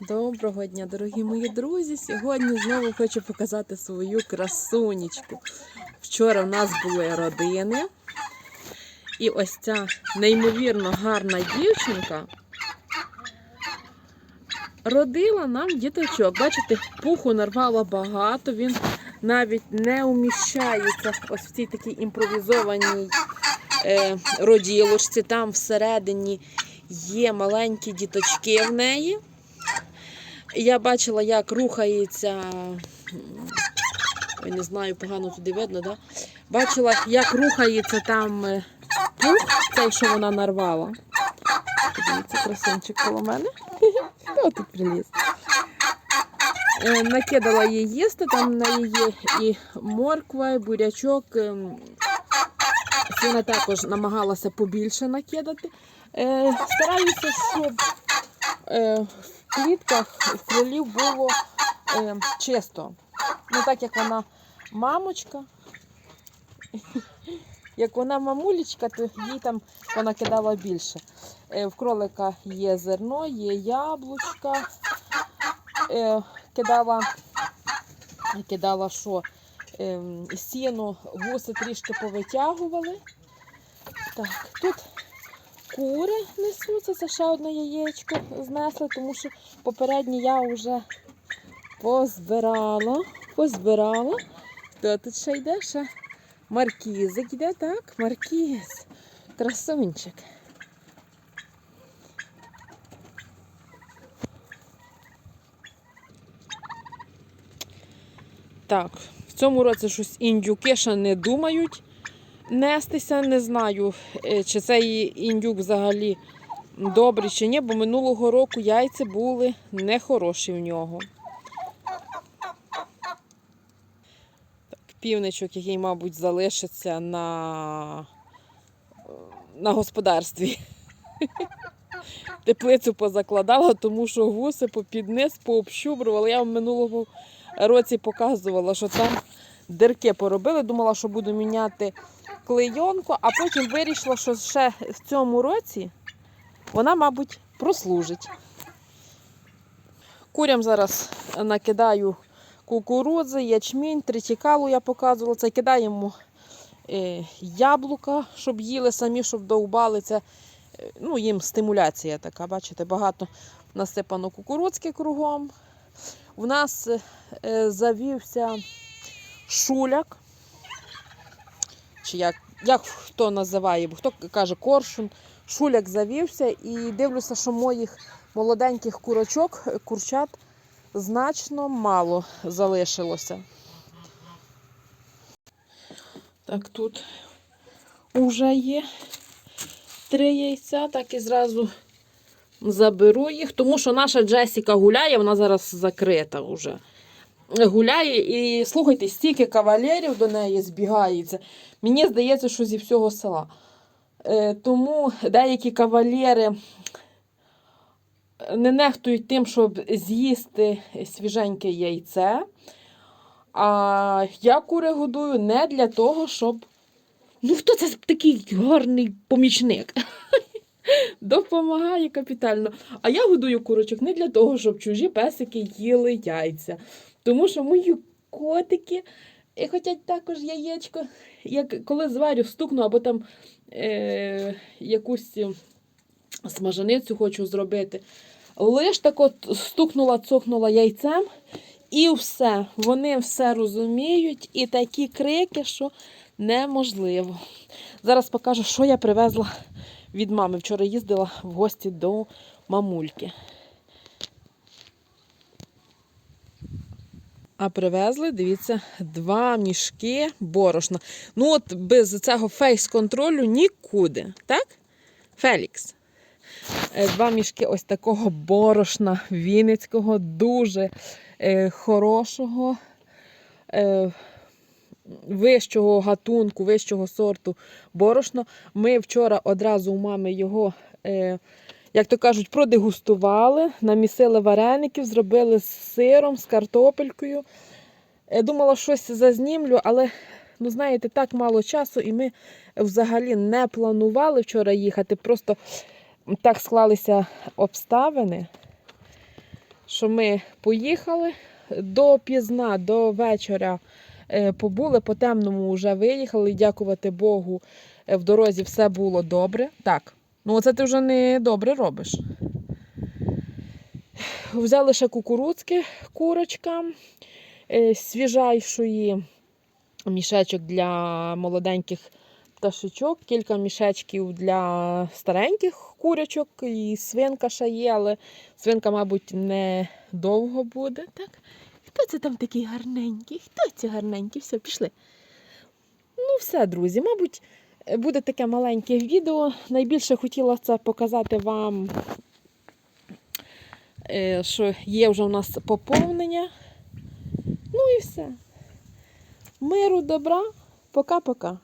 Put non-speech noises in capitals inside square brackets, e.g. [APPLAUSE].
Доброго дня, дорогі мої друзі. Сьогодні знову хочу показати свою красунечку. Вчора в нас були родини. І ось ця неймовірно гарна дівчинка родила нам діточок. Бачите, пуху нарвала багато, він навіть не уміщається ось в цій такій імпровізованій е, роділочці. Там всередині є маленькі діточки в неї. Я бачила, як рухається. Ой, не знаю, погано туди видно, да? Бачила, як рухається там е, пух, цей, що вона нарвала. Подивіться, красунчик коло мене. [LAUGHS] Хто тут приліз? Е, Накидала їй їсти, там на її і морква, і бурячок. ем, Вона також намагалася побільше накидати. Е, Стараюся, щоб е, клітках в було е, чисто. Ну так як вона мамочка, [LAUGHS] як вона мамулечка, то їй там вона кидала більше. Е, в кролика є зерно, є яблучка. Е, кидала, кидала що? Е, сіно, гуси трішки повитягували. Так, тут кури несуться, це ще одне яєчко знесли, тому що попереднє я вже позбирала, позбирала. Хто тут ще йде? Ще маркізик йде, так? Маркіз. Красунчик. Так, в цьому році щось індюки ще не думають нестися. Не знаю, е, чи цей індюк взагалі добрий чи ні, бо минулого року яйця були нехороші в нього. Так, півничок, який, мабуть, залишиться на, на господарстві. Теплицю позакладала, тому що гуси попід низ пообщубрували. Я вам минулого році показувала, що там дирки поробили. Думала, що буду міняти клейонку, а потім вирішила, що ще в цьому році вона, мабуть, прослужить. Курям зараз накидаю кукурудзи, ячмінь, тритікалу я показувала. Це кидаємо е, яблука, щоб їли самі, щоб довбали. Це е, ну, їм стимуляція така. Бачите, багато насипано кукурудзки кругом. У нас е, завівся шуляк. Чи як, як хто називає, бо хто каже коршун, шуляк завівся і дивлюся, що моїх молоденьких курочок, курчат значно мало залишилося. Так, тут вже є три яйця, так і зразу заберу їх, тому що наша Джесіка гуляє, вона зараз закрита вже. Гуляє і слухайте, стільки кавалерів до неї збігається. Мені здається, що зі всього села. Е, тому деякі кавалери не нехтують тим, щоб з'їсти свіженьке яйце. А я кури годую не для того, щоб. Ну, хто це такий гарний помічник? [LAUGHS] Допомагає капітально. А я годую курочок не для того, щоб чужі песики їли яйця. Тому що мої котики і хочуть також яєчко, як коли зварю, стукну, або там е, якусь смажаницю хочу зробити. Лиш так от стукнула, цокнула яйцем, і все. Вони все розуміють, і такі крики, що неможливо. Зараз покажу, що я привезла від мами. Вчора їздила в гості до мамульки. А привезли, дивіться, два мішки борошна. Ну, от без цього фейс-контролю нікуди, так? Фелікс. Е, Два мішки ось такого борошна вінницького, дуже е, хорошого, е, вищого гатунку, вищого сорту борошна. Ми вчора одразу у мами його. Е, як то кажуть, продегустували, намісили вареників, зробили з сиром, з картопелькою. Я думала, щось зазнімлю, але, ну, знаєте, так мало часу, і ми взагалі не планували вчора їхати. Просто так склалися обставини. що ми поїхали до пізна, до вечора е, побули, по темному вже виїхали. Дякувати Богу, е, в дорозі все було добре. Так, ну це ти вже не добре робиш. Взяли ще кукурудзки курочкам, е, свіжайшої мішечок для молоденьких пташечок, кілька мішечків для стареньких курячок, і свинка ще є, але свинка, мабуть, не довго буде. Так? Хто це там такий гарненький? Хто це гарненький? Все, пішли. Ну, все, друзі, мабуть, буде таке маленьке відео. Найбільше хотіла це показати вам, е, що є вже у нас поповнення. Ну і все. Миру, добра. Пока-пока.